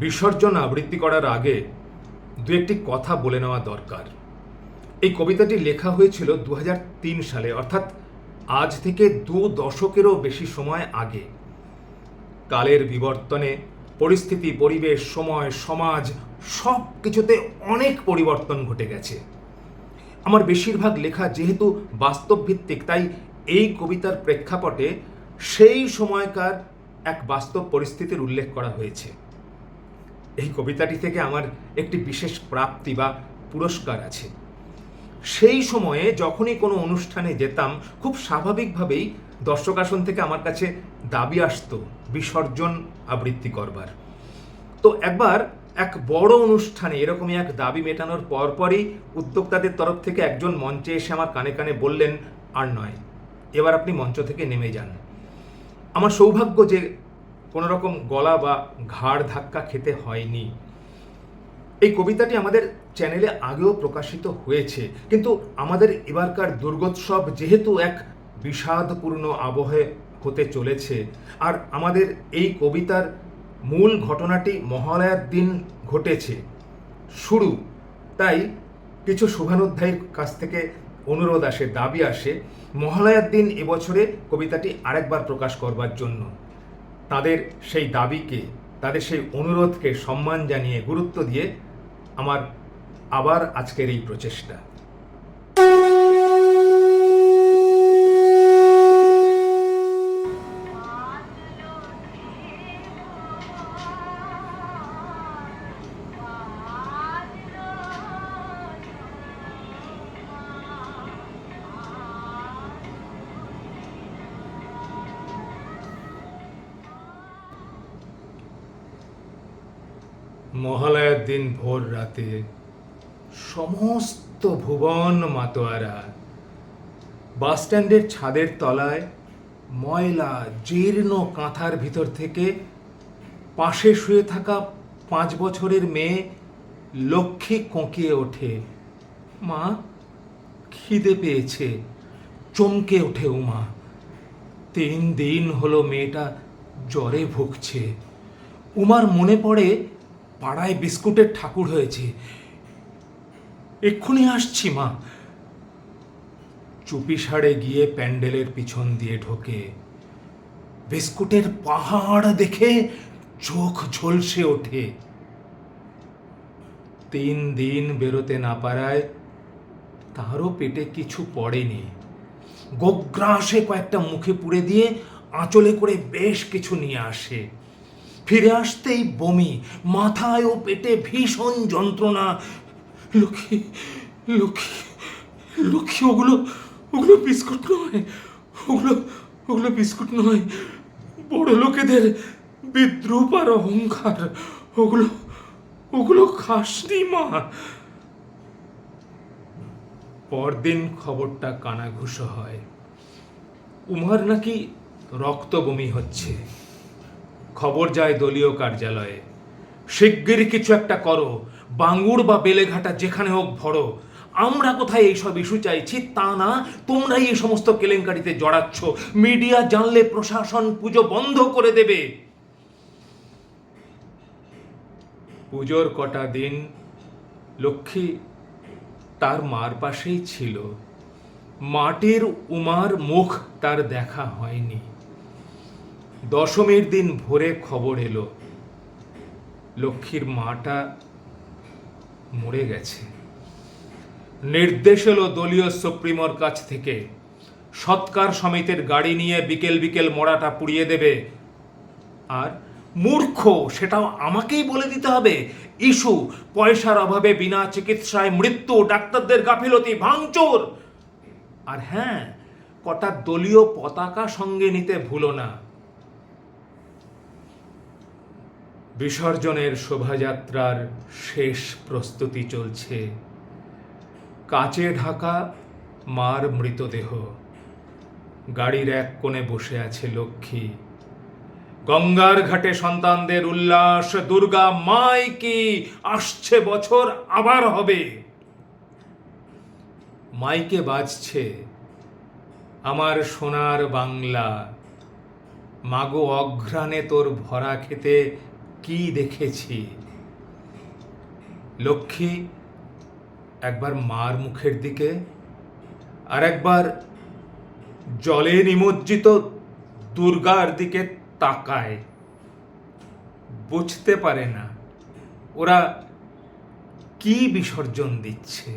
বিসর্জন আবৃত্তি করার আগে দু একটি কথা বলে নেওয়া দরকার। এই কবিতাটি লেখা হয়েছিল দু হাজার তিন সালে, অর্থাৎ আজ থেকে দু দশকেরও বেশি সময় আগে। কালের বিবর্তনে, পরিস্থিতি, পরিবেশ, সময়, সমাজ সব কিছুতে অনেক পরিবর্তন ঘটে গেছে। আমার বেশিরভাগ লেখা যেহেতু বাস্তব ভিত্তিক তাই এই কবিতার প্রেক্ষাপটে সেই সময়কার এক বাস্তব পরিস্থিতির উল্লেখ করা হয়েছে। এই কবিতাটি থেকে আমার একটি বিশেষ প্রাপ্তি বা পুরস্কার আছে। সেই সময়ে যখনই কোনো অনুষ্ঠানে যেতাম, খুব স্বাভাবিকভাবেই দর্শক আসন থেকে আমার কাছে দাবি আসতো, বিসর্জন আবৃত্তি করবার। তো একবার এক বড় অনুষ্ঠানে এরকমই এক দাবি মেটানোর পরপরই উদ্যোক্তাদের তরফ থেকে একজন মঞ্চে এসে আমার কানে কানে বললেন, আর নয়, এবার আপনি মঞ্চ থেকে নেমে যান। আমার সৌভাগ্য যে কোনো রকম গলা বা ঘাড় ধাক্কা খেতে হয়নি। এই কবিতাটি আমাদের চ্যানেলে আগেও প্রকাশিত হয়েছে, কিন্তু আমাদের এবারকার দুর্গোৎসব যেহেতু এক বিষাদপূর্ণ আবহে হতে চলেছে, আর আমাদের এই কবিতার মূল ঘটনাটি মহালয়ার দিন ঘটেছে, শুরু। তাই কিছু শুভানুধ্যায়ীর কাছ থেকে অনুরোধ আসে, দাবি আসে, মহালয়ার দিন এবছরে কবিতাটি আরেকবার প্রকাশ করবার জন্য। তাদের সেই দাবিকে, তাদের সেই অনুরোধকে সম্মান জানিয়ে গুরুত্ব দিয়ে আমার আবার আজকের এই প্রচেষ্টা। মহালয়ার দিন ভোর রাতে সমস্ত ভুবন মাতোয়ারা বাস স্ট্যান্ডের ছাদের তলায় ময়লা জীর্ণ কাঁথার ভিতর থেকে পাশে শুয়ে থাকা পাঁচ বছরের মেয়ে লক্ষ্মী কোঁকিয়ে ওঠে। মা, খিদে পেয়েছে, চমকে ওঠে উমা। তিন দিন হলো মেয়েটা জ্বরে ভুগছে। উমার মনে পড়ে পাড়ায় বিস্কুটের ঠাকুর হয়েছে। এক্ষুনি আসছি, মা। চুপি সাড়ে গিয়ে প্যান্ডেলের পিছন দিয়ে ঢোকে। বিস্কুটের পাহাড় দেখে চোখ ঝলসে ওঠে। তিন দিন বেরোতে না পারায় তারও পেটে কিছু পড়েনি। গোগ্রাসে কয়েকটা মুখে পুড়ে দিয়ে আঁচলে করে বেশ কিছু নিয়ে আসে। ফিরে আসতেই বমি, মাথায় ও পেটে ভীষণ যন্ত্রণা। লক্ষ্মী লক্ষ্মী লক্ষ্মী, ওগুলো ওগুলো বিস্কুট নয়, ওগুলো ওগুলো বিস্কুট নয়। বড় লোকেদের বিদ্রুপ আর অহংকার, ওগুলো ওগুলো খাসনি মা। পরদিন খবরটা কানাঘুষো হয়। উমার নাকি রক্ত বমি হচ্ছে। খবর যায় দলীয় কার্যালয়ে। শিগগিরই কিছু একটা করো। বাঙ্গুর বা বেলেঘাটা যেখানে হোক ভরো। আমরা কোথায় এইসব ইস্যু চাইছি তা না, তোমরাই এই সমস্ত কেলেঙ্কারিতে জড়াচ্ছ। মিডিয়া জানলে প্রশাসন পুজো বন্ধ করে দেবে। পুজোর কটা দিন লক্ষ্মী তার মার পাশেই ছিল। মাটির উমার মুখ তার দেখা হয়নি। দশমীর দিন ভোরে খবর এলো। লক্ষ্মীর মাটা মরে গেছে। নির্দেশ এলো দলীয় সুপ্রিমোর কাছ থেকে। সৎকার সমিতির গাড়ি নিয়ে বিকেল বিকেল মরাটা পুড়িয়ে দেবে। আর মূর্খ, সেটাও আমাকেই বলে দিতে হবে। ইস্যু, পয়সার অভাবে বিনা চিকিৎসায় মৃত্যু, ডাক্তারদের গাফিলতি, ভাঙচুর। আর হ্যাঁ কটা দলীয় পতাকা সঙ্গে নিতে ভুলো না। বিসর্জনের শোভাযাত্রার শেষ প্রস্তুতি চলছে। কাচে ঢাকা, মার মৃতদেহ। গাড়ির এক কোণে বসে আছে লক্ষ্মী। গঙ্গার ঘাটে সন্তানদের উল্লাস, দুর্গা মাই কি, আসছে বছর, আবার হবে। মাইকে বাজছে আমার সোনার বাংলা। মাগো অঘ্রাণে তোর ভরা খেতে কি দেখেছি? লক্ষ্মী একবার মার মুখের দিকে আর একবার জলে নিমজ্জিত দুর্গার দিকে তাকায়। বুঝতে পারে না ওরা কি বিসর্জন দিচ্ছে।